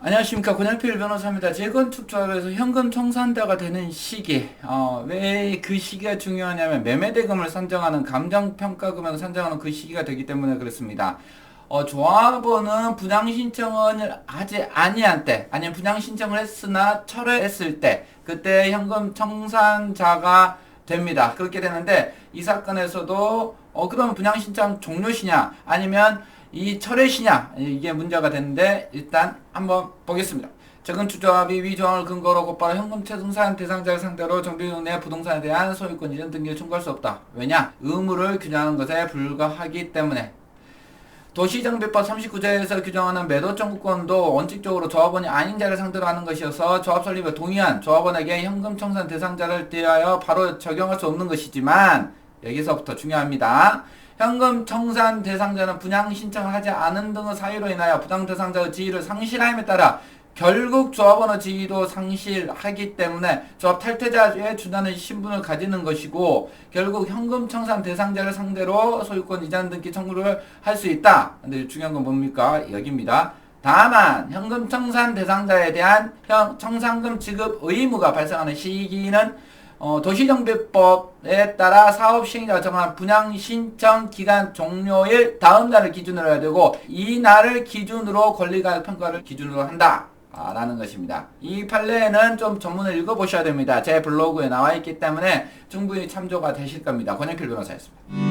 안녕하십니까 권영필 변호사입니다. 재건 축조합에서 현금 청산자가 되는 시기 어, 왜 그 시기가 중요하냐면 매매대금을 산정하는 감정평가금액을 산정하는 그 시기가 되기 때문에 그렇습니다. 어, 조합원은 분양 신청을 하지 아니한 때 아니면 분양 신청을 했으나 철회했을 때 그때 현금 청산자가 됩니다. 그렇게 되는데 이 사건에서도 어 그럼 분양 신청 종료시냐 아니면 이 철회시냐 이게 문제가 되는데 일단 한번 보겠습니다. 재건축조합이 위 조항을 근거로 곧바로 현금 채등산 대상자를 상대로 정비용 내 부동산에 대한 소유권 이전 등기를 청구할 수 없다. 왜냐? 의무를 규정하는 것에 불과하기 때문에 도시정비법 39조에서 규정하는 매도 청구권도 원칙적으로 조합원이 아닌 자를 상대로 하는 것이어서 조합 설립에 동의한 조합원에게 현금 청산 대상자를 대하여 바로 적용할 수 없는 것이지만 여기서부터 중요합니다. 현금 청산 대상자는 분양 신청을 하지 않은 등의 사유로 인하여 부당 대상자의 지위를 상실함에 따라 결국 조합원의 지위도 상실하기 때문에 조합 탈퇴자에 준하는 신분을 가지는 것이고 결국 현금 청산 대상자를 상대로 소유권 이전 등기 청구를 할 수 있다. 근데 중요한 건 뭡니까? 여기입니다. 다만 현금 청산 대상자에 대한 형 청산금 지급 의무가 발생하는 시기는 어, 도시정비법에 따라 사업 시행자가 정한 분양 신청 기간 종료일 다음 날을 기준으로 해야 되고 이 날을 기준으로 권리가격 평가를 기준으로 한다. 아, 라는 것입니다. 이 판례는 좀 전문을 읽어보셔야 됩니다. 제 블로그에 나와 있기 때문에 충분히 참조가 되실 겁니다. 권영필 변호사였습니다.